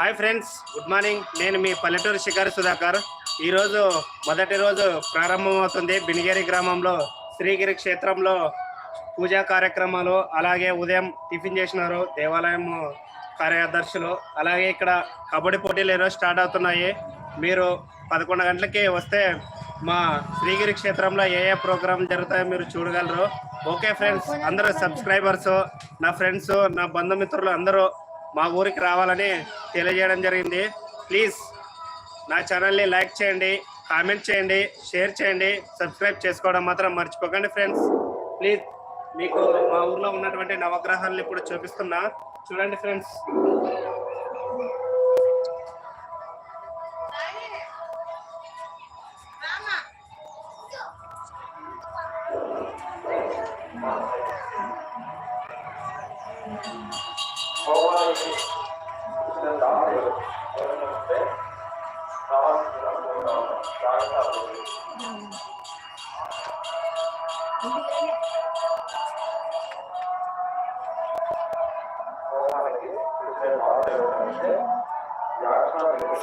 Hi friends good morning. నేను మీ పల్లెటూరు శిఖర్ సుధాకర్. ఈరోజు మొదటి రోజు ప్రారంభమవుతుంది బినిగేరి గ్రామంలో శ్రీగిరి క్షేత్రంలో పూజా కార్యక్రమాలు అలాగే ఉదయం టిఫిన్ చేసినారు దేవాలయం కార్యదర్శులు. అలాగే ఇక్కడ కబడ్డీ పోటీలు ఈరోజు స్టార్ట్ అవుతున్నాయి. మీరు పదకొండు గంటలకి వస్తే మా శ్రీగిరి క్షేత్రంలో ఏ ఏ ప్రోగ్రాం జరుగుతాయో మీరు చూడగలరు. ఓకే ఫ్రెండ్స్ అందరూ సబ్స్క్రైబర్స్ నా ఫ్రెండ్స్ నా బంధుమిత్రులు అందరూ మా ఊరికి రావాలని తెలియజేయడం జరిగింది. ప్లీజ్ నా ఛానల్ని లైక్ చేయండి కామెంట్ చేయండి షేర్ చేయండి సబ్స్క్రైబ్ చేసుకోవడం మాత్రం మర్చిపోకండి ఫ్రెండ్స్. ప్లీజ్ మీకు మా ఊర్లో ఉన్నటువంటి నవగ్రహాలను ఇప్పుడు చూపిస్తున్నా. చూడండి ఫ్రెండ్స్.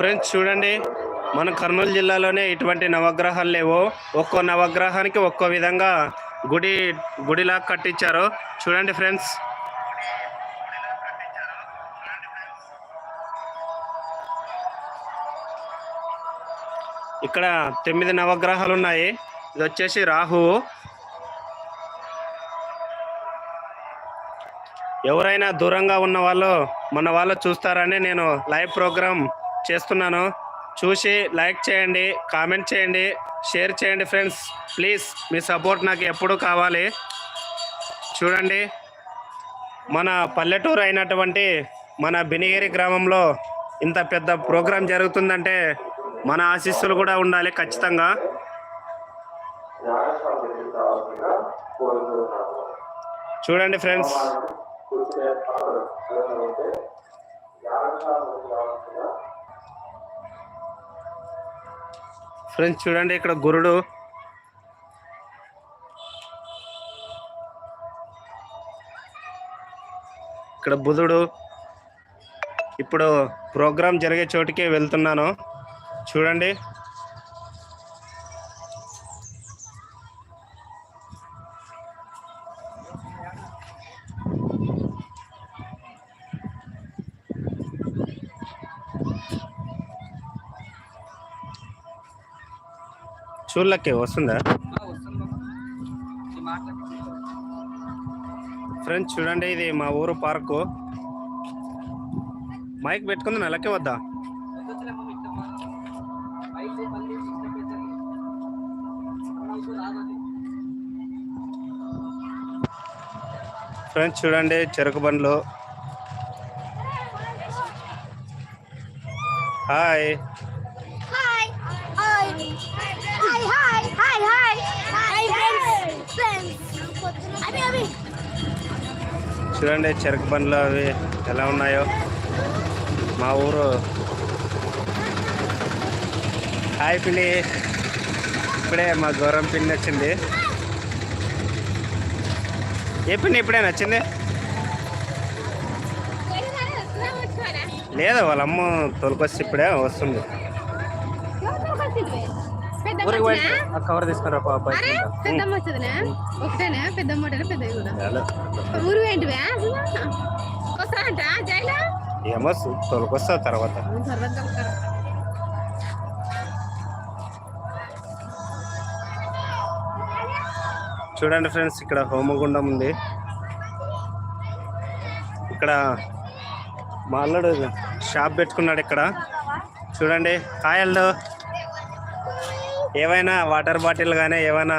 ఫ్రెండ్స్ చూడండి. మన కర్నూలు జిల్లాలోనే ఇటువంటి నవగ్రహాలు లేవు. ఒక్కో నవగ్రహానికి ఒక్కో విధంగా గుడి గుడిలా కట్టించారు. చూడండి ఫ్రెండ్స్. ఇక్కడ తొమ్మిది నవగ్రహాలు ఉన్నాయి. ఇది వచ్చేసి రాహువు ఎవరైనా దూరంగా ఉన్న వాళ్ళు మన వాళ్ళు చూస్తారని నేను లైవ్ ప్రోగ్రామ్ చేస్తున్నాను. చూసి లైక్ చేయండి కామెంట్ చేయండి షేర్ చేయండి ఫ్రెండ్స్. ప్లీజ్ మీ సపోర్ట్ నాకు ఎప్పుడు కావాలి. చూడండి మన పల్లెటూరు అయినటువంటి మన బినిగేరి గ్రామంలో ఇంత పెద్ద ప్రోగ్రాం జరుగుతుందంటే మన ఆశీస్సులు కూడా ఉండాలి ఖచ్చితంగా. చూడండి ఫ్రెండ్స్. ఫ్రెండ్స్ చూడండి ఇక్కడ గురుడు. ఇక్కడ బుధుడు. ఇప్పుడు ప్రోగ్రాం జరిగే చోటికి వెళ్తున్నాను. చూడండి. చూడలకి వస్తుందా? ఫ్రెండ్స్ చూడండి ఇది మా ఊరు పార్కు. మైక్ పెట్టుకుంది నెలకే వద్దా? ఫ్రెండ్స్ చూడండి చెరుకు బండ్లు. హాయ్ చూడండి చెరుకు బండ్లు అవి ఎలా ఉన్నాయో. మా ఊరు. హాయ్ పిల్లి ఇప్పుడే మా గౌరవం పిల్లి వచ్చింది. ఏ పిల్లి ఇప్పుడే నచ్చింది? లేదు వాళ్ళ అమ్మ తోలుకొచ్చి ఇప్పుడే వస్తుంది. ఊరికి పోయి ఆ కవర్ తీసుకురా పాప అరే పెద్దమ్మ వచ్చేదినా ఒకటేనా? పెద్దమ్మ ఒకటేనా పెద్దవి కూడా? ఊరు ఏంటివే? వస్తానంట జైలు ఏమో తోలుకొస్తా తర్వాత. చూడండి ఫ్రెండ్స్ ఇక్కడ హోమగుండం ఉంది. ఇక్కడ మా అల్లుడు షాప్ పెట్టుకున్నాడు ఇక్కడ. చూడండి కాయలు ఏవైనా వాటర్ బాటిల్ కానీ ఏమైనా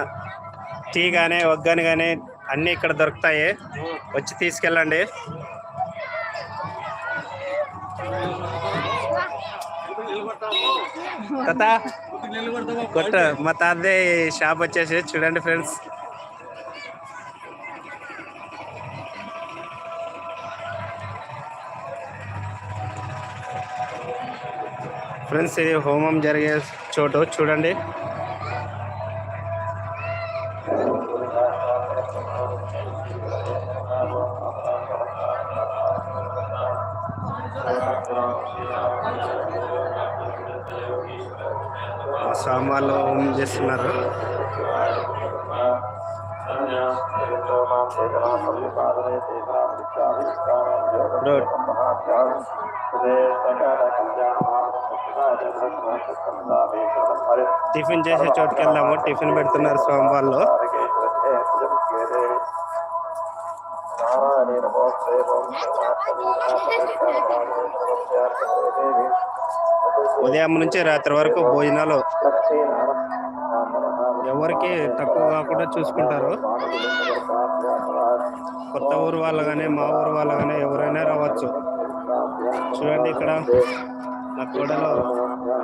టీ కానీ ఒగ్గని కానీ అన్నీ ఇక్కడ దొరుకుతాయి. వచ్చి తీసుకెళ్ళండి. కొత్త కొత్త మా తాతదే షాప్ వచ్చేసి చూడండి ఫ్రెండ్స్. ఫ్రెండ్స్ ఇది హోమం జరిగే చోటు. చూడండి. చేస్తున్నారు. ఇప్పుడు టిఫిన్ చేసే చోటుకి వెళ్దాము. టిఫిన్ పెడుతున్నారు స్వామి వాళ్ళు ఉదయం నుంచి రాత్రి వరకు భోజనాలు ఎవరికి తక్కువ కాకుండా చూసుకుంటారు. కొత్త ఊరు వాళ్ళు కానీ మా ఊరు వాళ్ళు కానీ ఎవరైనా రావచ్చు. చూడండి ఇక్కడ నా కోడలో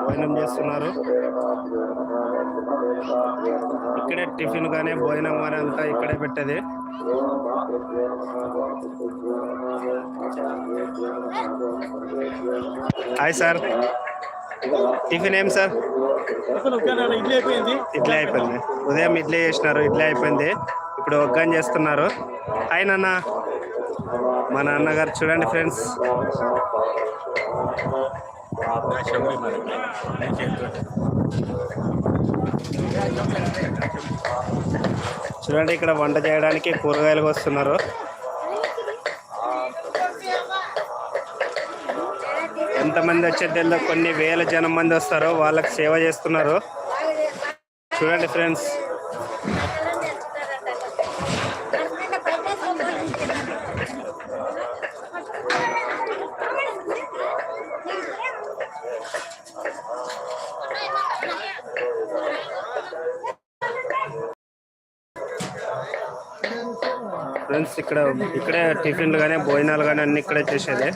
భోజనం చేస్తున్నారు. ఇక్కడే టిఫిన్ కానీ భోజనం కానీ అంతా ఇక్కడే పెట్టేది. Hi sir. టిఫిన్ ఏం సార్? ఇడ్లీ అయిపోయింది? ఉదయం ఇడ్లీ చేసినారు ఇడ్లీ అయిపోయింది. ఇప్పుడు ఒగ్గాని చేస్తున్నారు హాయ్ నాన్న. మా నాన్నగారు చూడండి ఫ్రెండ్స్. చూడండి ఇక్కడ వంట చేయడానికి కూరగాయలు వస్తున్నారు ఎంతమంది వచ్చే తెల్ల కొన్ని వేల జనం మంది వస్తారు వాళ్ళకి సేవ చేస్తున్నారు. చూడండి ఫ్రెండ్స్. ఫ్రెండ్స్ ఇక్కడ ఇక్కడే టిఫిన్లు కానీ భోజనాలు కానీ అన్ని ఇక్కడే చేసేది.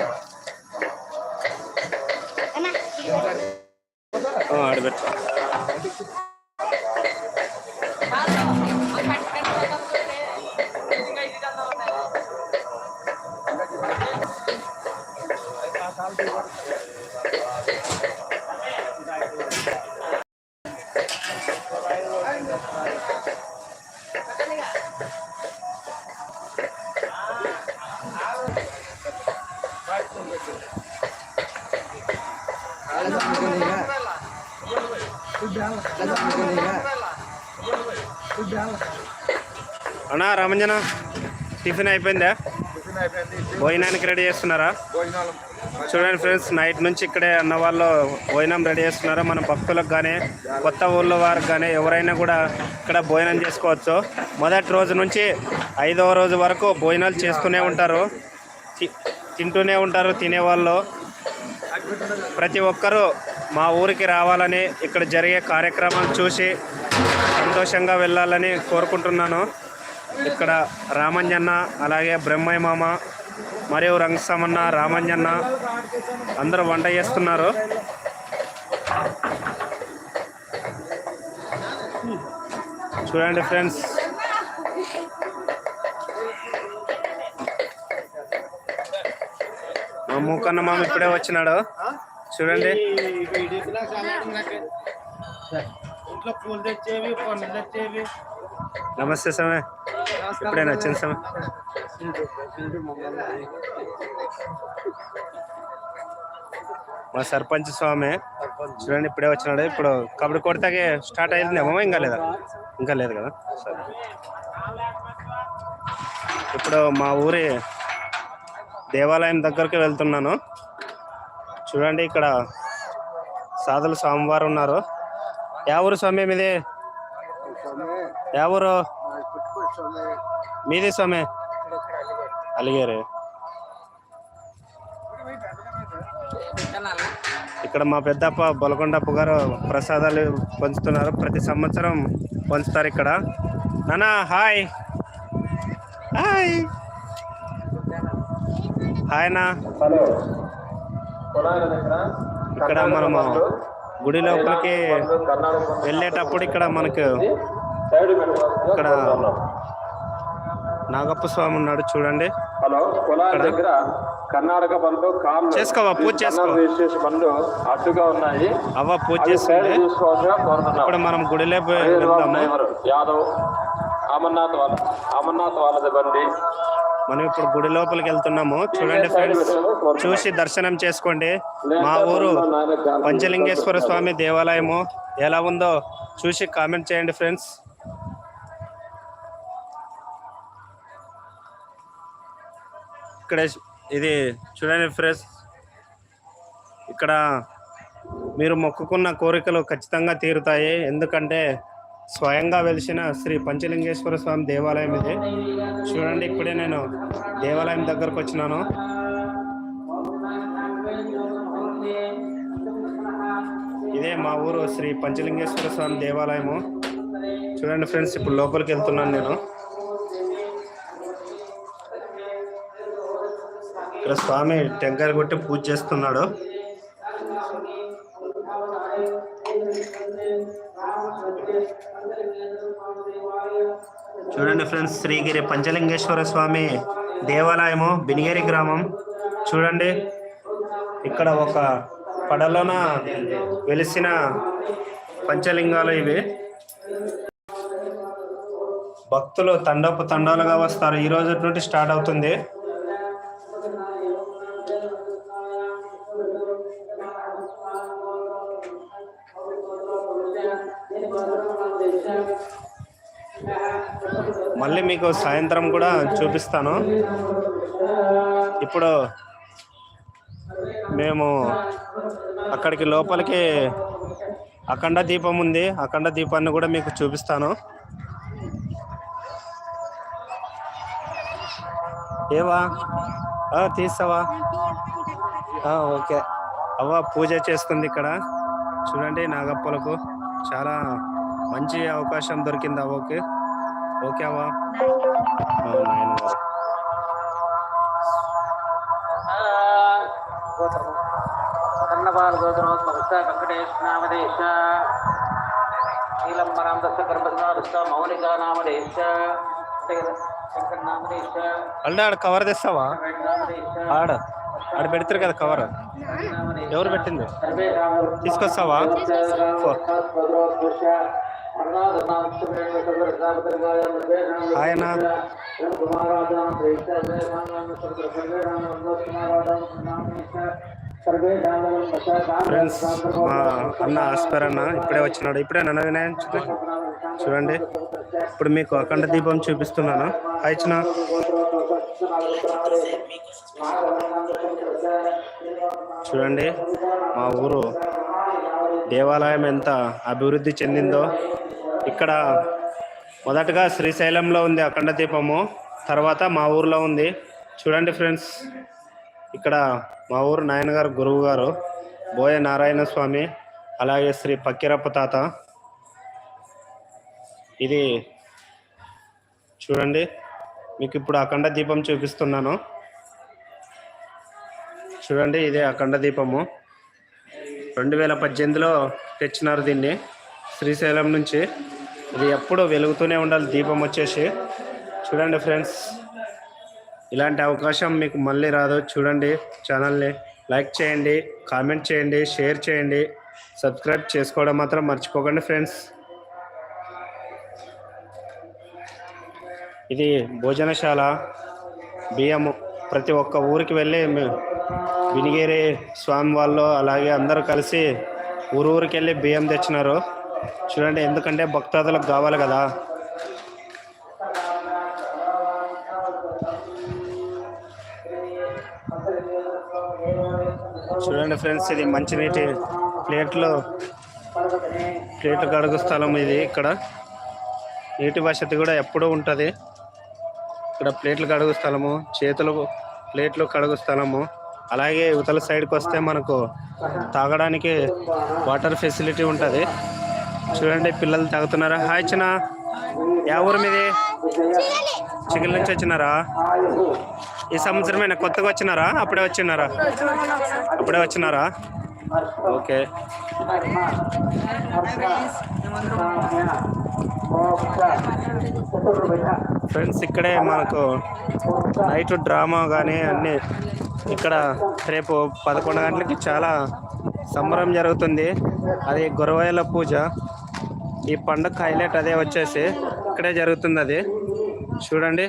రామంజన టిఫిన్ అయిపోయిందా? భోజనానికి రెడీ చేస్తున్నారా? చూడండి ఫ్రెండ్స్ నైట్ నుంచి ఇక్కడే అన్న వాళ్ళు భోజనం రెడీ చేస్తున్నారు? మన భక్తులకు కానీ కొత్త ఊళ్ళో వారికి కానీ ఎవరైనా కూడా ఇక్కడ భోజనం చేసుకోవచ్చు. మొదటి రోజు నుంచి ఐదవ రోజు వరకు భోజనాలు చేస్తూనే ఉంటారు. తి- తింటూనే ఉంటారు తినేవాళ్ళు. ప్రతి ఒక్కరూ మా ఊరికి రావాలని ఇక్కడ జరిగే కార్యక్రమాలు చూసి సంతోషంగా వెళ్ళాలని కోరుకుంటున్నాను. ఇక్కడ రామంజన్న అలాగే బ్రహ్మయ్య మామ మరియు రంగస్వామన్న రామంజన్న అందరూ వంట చేస్తున్నారు. చూడండి ఫ్రెండ్స్. మా మూకన్న మామ ఇప్పుడే వచ్చినాడు. చూడండి. ఇంట్లో పూలు తెచ్చేవి పండ్లు తెచ్చేవి. నమస్తే సమయ ఇప్పుడే నచ్చింది సమయ మా సర్పంచ్ స్వామి చూడండి ఇప్పుడే వచ్చినాడు. ఇప్పుడు కబడ్డీ కొడతాకే స్టార్ట్ అయిందేమో ఇంకా లేదా? ఇంకా లేదు కదా? సరే. ఇప్పుడు మా ఊరి దేవాలయం దగ్గరికి వెళ్తున్నాను. చూడండి ఇక్కడ సాధులు స్వామివారు ఉన్నారు. యా ఊరు స్వామి మీదే? ఊరు మీది స్వామి అలిగేరు ఇక్కడ మా పెద్దప్ప బొలకొండప్ప గారు ప్రసాదాలు పంచుతున్నారు ప్రతి సంవత్సరం పంచుతారు ఇక్కడ నానా హాయ్ హాయ్ హాయ్ నా ఇక్కడ మనము గుడి లోపలికి వెళ్ళేటప్పుడు ఇక్కడ మనకు ఇక్కడ నాగప్ప స్వామి ఉన్నాడు చూడండి. హలో పొలాల దగ్గర కర్ణాటక బండ్లు కార్లు చేసుకోవా, పూజ చేసుకో. కర్ణాటక రిజిస్ట్రేషన్ బండ్లు అడ్డుగా ఉన్నాయి. అవ్వ పూజ కోరుతున్నాం. ఇప్పుడు మనం గుడిలో యాదవ్ అమర్నాథ్ వాళ్ళ అమర్నాథ్ వాళ్ళది బండి. మనం ఇప్పుడు గుడి లోపలికి వెళ్తున్నాము. చూడండి ఫ్రెండ్స్ చూసి దర్శనం చేసుకోండి. మా ఊరు పంచలింగేశ్వర స్వామి దేవాలయము ఎలా ఉందో చూసి కామెంట్ చేయండి ఫ్రెండ్స్. ఇక్కడ ఇది చూడండి ఫ్రెండ్స్. ఇక్కడ మీరు మొక్కుకున్న కోరికలు ఖచ్చితంగా తీరుతాయి. ఎందుకంటే స్వయంగా వెలిసిన శ్రీ పంచలింగేశ్వర స్వామి దేవాలయం ఇది. చూడండి ఇప్పుడే నేను దేవాలయం దగ్గరకు వచ్చినాను. ఇదే మా ఊరు శ్రీ పంచలింగేశ్వర స్వామి దేవాలయము. చూడండి ఫ్రెండ్స్ ఇప్పుడు లోపలికి వెళ్తున్నాను నేను. ఇక్కడ స్వామి టెంకాయలు కొట్టి పూజ చేస్తున్నాడు. చూడండి ఫ్రెండ్స్ శ్రీగిరి పంచలింగేశ్వర స్వామి దేవాలయము బినిగేరి గ్రామం. చూడండి ఇక్కడ ఒక పడలోన వెలిసిన పంచలింగాలు ఇవి. భక్తులు తండపు తండాలుగా వస్తారు. ఈ రోజు నుండి స్టార్ట్ అవుతుంది. మళ్ళీ మీకు సాయంత్రం కూడా చూపిస్తాను. ఇప్పుడు మేము అక్కడికి లోపలికి అఖండ దీపం ఉంది. అఖండ దీపాన్ని కూడా మీకు చూపిస్తాను. ఏవా? తీస్తావా? ఓకే. అవ్వ పూజ చేస్తుంది ఇక్కడ. చూడండి నాగప్పలకు చాలా మంచి అవకాశం దొరికింది అవ్వకి. ఓకే అవ్వ. ఆ, నాయన గారు. కన్నపాల గోత్రోత్మకస్త వెంకటేశ్ నామదేశ నీలంబరాం దశ మౌనిక నామదేశ శంకర్ ఆడ కవర్ తెస్తావా ఆడ. ఆడ పెడతారు కదా కవర్ ఎవరు పెట్టింది? తీసుకొస్తావా. ఆయన. ఫ్రెండ్స్ మా అన్న ఆస్పర్ అన్న ఇప్పుడే వచ్చినాడు. ఇప్పుడే నన్న వినాయన్ చూడండి. ఇప్పుడు మీకు అఖండ దీపం చూపిస్తున్నాను. అయిచిన చూడండి మా ఊరు దేవాలయం ఎంత అభివృద్ధి చెందిందో. ఇక్కడ మొదటగా శ్రీశైలంలో ఉంది అఖండ దీపము తర్వాత మా ఊర్లో ఉంది. చూడండి ఫ్రెండ్స్ ఇక్కడ మా ఊరు నాయనగారు గురువు గారు బోయ నారాయణ స్వామి అలాగే శ్రీ పక్కిరప్ప తాత. ఇది చూడండి మీకు ఇప్పుడు అఖండ దీపం చూపిస్తున్నాను. చూడండి ఇదే అఖండ దీపము. రెండు వేల పద్దెనిమిదిలో తెచ్చినారు దీన్ని. శ్రీశైలం నుంచి. ఇది ఎప్పుడు వెలుగుతూనే ఉండాలి దీపం వచ్చేసి. చూడండి ఫ్రెండ్స్ ఇలాంటి అవకాశం మీకు మళ్ళీ రాదు. చూడండి ఛానల్ని లైక్ చేయండి కామెంట్ చేయండి షేర్ చేయండి. సబ్స్క్రైబ్ చేసుకోవడం మాత్రం మర్చిపోకండి ఫ్రెండ్స్. ఇది భోజనశాల. బియ్యము ప్రతి ఒక్క ఊరికి వెళ్ళి మే- వినిగేరి స్వామి వాళ్ళు అలాగే అందరూ కలిసి ఊరు ఊరికెళ్ళి బియ్యం తెచ్చినారు. చూడండి ఎందుకంటే భక్తాదులకు కావాలి కదా. చూడండి ఫ్రెండ్స్ ఇది మంచినీటి ప్లేట్లు ప్లేట్ కడుగు స్థలం ఇది ఇక్కడ. నీటి వసతి కూడా ఎప్పుడూ ఉంటుంది. ఇక్కడ ప్లేట్లు కడుగు స్థలము చేతులు ప్లేట్లు కడుగు స్థలము. అలాగే ఇవతల సైడ్కి వస్తే మనకు తాగడానికి వాటర్ ఫెసిలిటీ ఉంటుంది. చూడండి పిల్లలు తాగుతున్నారా? హాయ్ చిన్న. యా ఊరు మీది? చికెన్ నుంచి వచ్చినారా? ఈ సంవత్సరమైన? కొత్తగా వచ్చినారా? అప్పుడే వచ్చినారా? అప్పుడే వచ్చినారా? ఓకే. ఫ్రెండ్స్ ఇక్కడే మనకు నైట్ డ్రామా కానీ అన్నీ ఇక్కడ రేపు పదకొండు గంటలకి చాలా సంబరం జరుగుతుంది. అది గురవాయల పూజ. ఈ పండుగ హైలైట్ అదే వచ్చేసి ఇక్కడే జరుగుతుంది అది. చూడండి.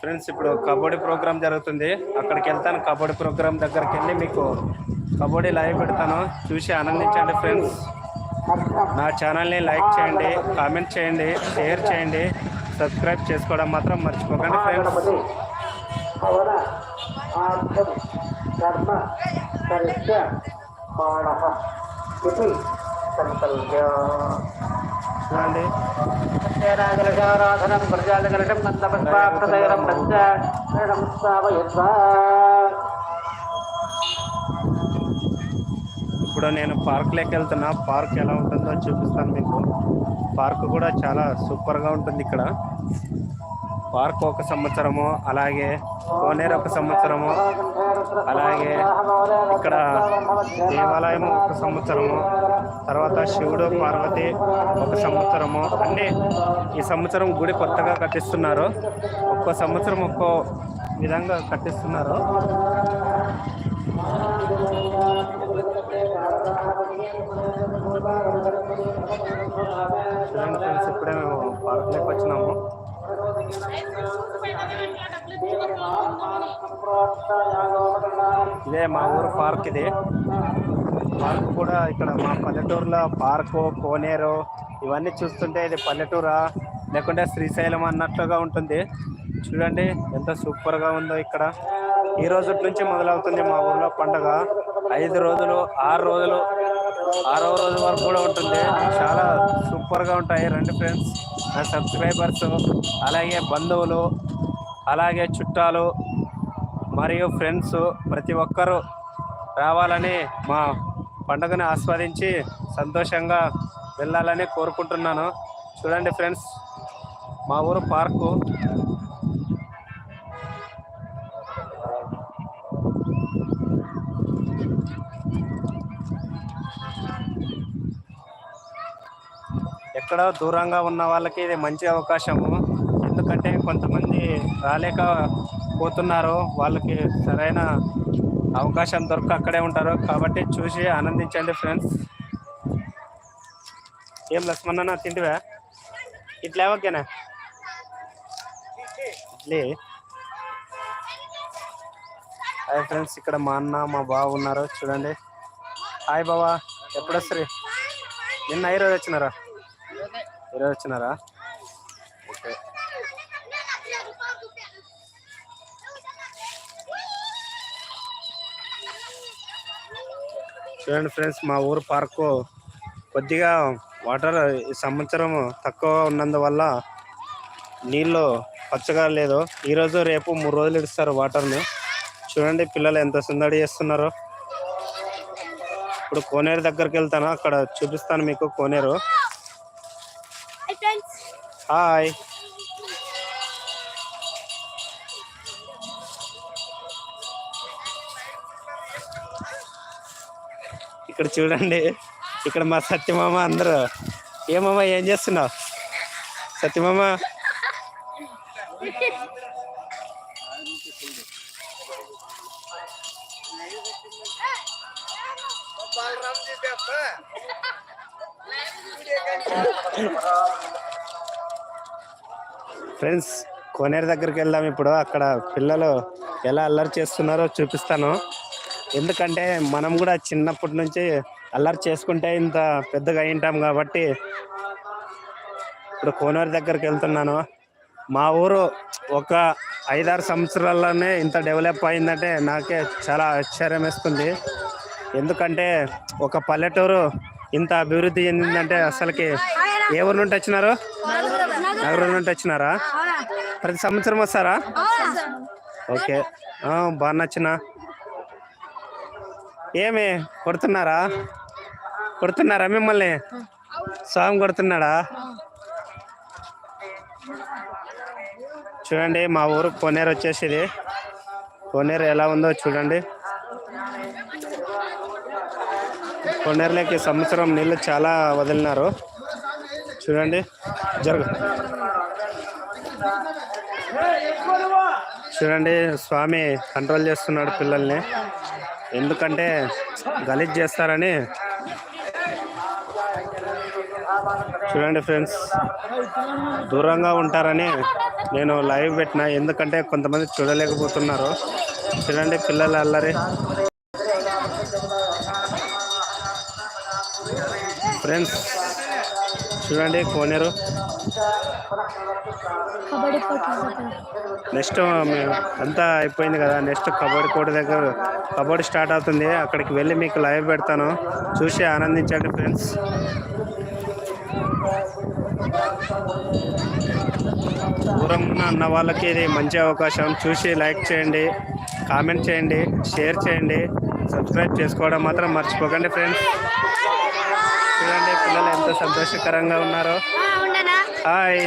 ఫ్రెండ్స్ ఇప్పుడు కబడ్డీ ప్రోగ్రామ్ జరుగుతుంది. అక్కడికి వెళ్తాను కబడ్డీ ప్రోగ్రామ్ దగ్గరికి వెళ్ళి మీకు కబడ్డీ లైవ్ పెడతాను. చూసి ఆనందించండి ఫ్రెండ్స్ నా ఛానల్ని లైక్ చేయండి కామెంట్ చేయండి షేర్ చేయండి సబ్స్క్రైబ్ చేసుకోవడం మాత్రం మర్చిపోకండి ఫ్రెండ్స్ చూడండి. రాజనగరం ప్రజాగరం స్థాపయత్వా. ఇప్పుడు నేను పార్క్లోకి వెళ్తున్నా. పార్క్ ఎలా ఉంటుందో చూపిస్తాను మీకు. పార్క్ కూడా చాలా సూపర్గా ఉంటుంది ఇక్కడ. పార్క్ ఒక సంవత్సరము అలాగే కోనేరు ఒక సంవత్సరము అలాగే ఇక్కడ దేవాలయం ఒక సంవత్సరము తర్వాత శివుడు పార్వతి ఒక సంవత్సరము. అన్నీ ఈ సంవత్సరం గుడి కొత్తగా కట్టిస్తున్నారు. ఒక్కో సంవత్సరం ఒక్కో విధంగా కట్టిస్తున్నారు. చూడండి ఫ్రెండ్స్ ఇప్పుడే మేము పార్క్లోకి వచ్చినాము. ఇదే మా ఊరు పార్క్ ఇది. పార్క్ కూడా ఇక్కడ మా పల్లెటూరులో పార్కు కోనేరు ఇవన్నీ చూస్తుంటే ఇది పల్లెటూరా? లేకుంటే శ్రీశైలం అన్నట్లుగా ఉంటుంది. చూడండి ఎంత సూపర్గా ఉందో ఇక్కడ. ఈ రోజు నుంచి మొదలవుతుంది మా ఊర్లో పండగ. ఐదు రోజులు ఆరు రోజులు ఆరవ రోజు వరకు కూడా ఉంటుంది. చాలా సూపర్గా ఉంటాయి రండి ఫ్రెండ్స్. నా సబ్స్క్రైబర్స్ అలాగే బంధువులు అలాగే చుట్టాలు మరియు ఫ్రెండ్స్ ప్రతి ఒక్కరూ రావాలని మా పండుగను ఆస్వాదించి సంతోషంగా వెళ్ళాలని కోరుకుంటున్నాను. చూడండి ఫ్రెండ్స్ మా ఊరు పార్కు. ఎక్కడో దూరంగా ఉన్న వాళ్ళకి ఇది మంచి అవకాశము. ఎందుకంటే కొంతమంది రాలేక పోతున్నారు. వాళ్ళకి సరైన అవకాశం దొరక అక్కడే ఉంటారు. కాబట్టి చూసి ఆనందించండి ఫ్రెండ్స్. ఏం లక్ష్మణ తింటివా? ఇట్లా ఓకేనా ఇడ్లీ హాయ్ ఫ్రెండ్స్ ఇక్కడ మా అన్న మా బావ ఉన్నారు. చూడండి. హాయ్ బావా ఎప్పుడొస్తారు? నిన్న ఐరోజు వచ్చినారా? ఈరోజు వచ్చినారా? ఓకే. చూడండి ఫ్రెండ్స్ మా ఊరు పార్కు కొద్దిగా వాటర్ ఈ సంవత్సరం తక్కువ ఉన్నందువల్ల నీళ్ళు పచ్చగా లేదు. ఈరోజు రేపు మూడు రోజులు ఇస్తారు వాటర్ని. చూడండి పిల్లలు ఎంత సందడి చేస్తున్నారో. ఇప్పుడు కోనేరు దగ్గరికి వెళ్తాను. అక్కడ చూపిస్తాను మీకు కోనేరు. హాయ్ ఇక్కడ చూడండి. ఇక్కడ మా సత్యమామ అందరూ. ఏమమ్మా ఏం చేస్తున్నావు? సత్యమామ ఫ్రెండ్స్ కోనేరు దగ్గరికి వెళ్దాం ఇప్పుడు. అక్కడ పిల్లలు ఎలా అల్లరి చేస్తున్నారో చూపిస్తాను. ఎందుకంటే మనం కూడా చిన్నప్పటి నుంచి అల్లరి చేసుకుంటే ఇంత పెద్దగా అయింటాం కాబట్టి ఇప్పుడు కోనేరు దగ్గరికి వెళ్తున్నాను. మా ఊరు ఒక ఐదారు సంవత్సరాల్లోనే ఇంత డెవలప్ అయిందంటే నాకే చాలా ఆశ్చర్యం వేస్తుంది. ఎందుకంటే ఒక పల్లెటూరు ఇంత అభివృద్ధి చెందిందంటే అసలుకి ఏ ఊరు నుండి వచ్చినారు? నాగరాజు వచ్చినారా ప్రతి సంవత్సరం వస్తారా? ఓకే. బాగా నచ్చిన. ఏమి కొడుతున్నారా? కొడుతున్నారా మిమ్మల్ని? స్వామి కొడుతున్నాడా? చూడండి మా ఊరు కోనేరు వచ్చేసి కోనేరు ఎలా ఉందో చూడండి. కోనేరులోకి సంవత్సరం నీళ్ళు చాలా వదిలినారు. చూడండి. జరగ. చూడండి స్వామి కంట్రోల్ చేస్తున్నాడు పిల్లల్ని. ఎందుకంటే గలీజ్ చేస్తారని. చూడండి ఫ్రెండ్స్ దూరంగా ఉంటారని నేను లైవ్ పెట్టిన. ఎందుకంటే కొంతమంది చూడలేకపోతున్నారు. చూడండి పిల్లల అల్లరి. ఫ్రెండ్స్ చూడండి కోనేరు. నెక్స్ట్ అంతా అయిపోయింది కదా. నెక్స్ట్ కబడ్డీ కోర్టు దగ్గర కబడ్డీ స్టార్ట్ అవుతుంది. అక్కడికి వెళ్ళి మీకు లైవ్ పెడతాను. చూసి ఆనందించండి ఫ్రెండ్స్. దూరం ఉన్న వాళ్ళకి ఇది మంచి అవకాశం. చూసి లైక్ చేయండి కామెంట్ చేయండి షేర్ చేయండి. సబ్స్క్రైబ్ చేసుకోవడం మాత్రం మర్చిపోకండి ఫ్రెండ్స్. పిల్లలు ఎంత సంతోషకరంగా ఉన్నారో. హాయ్.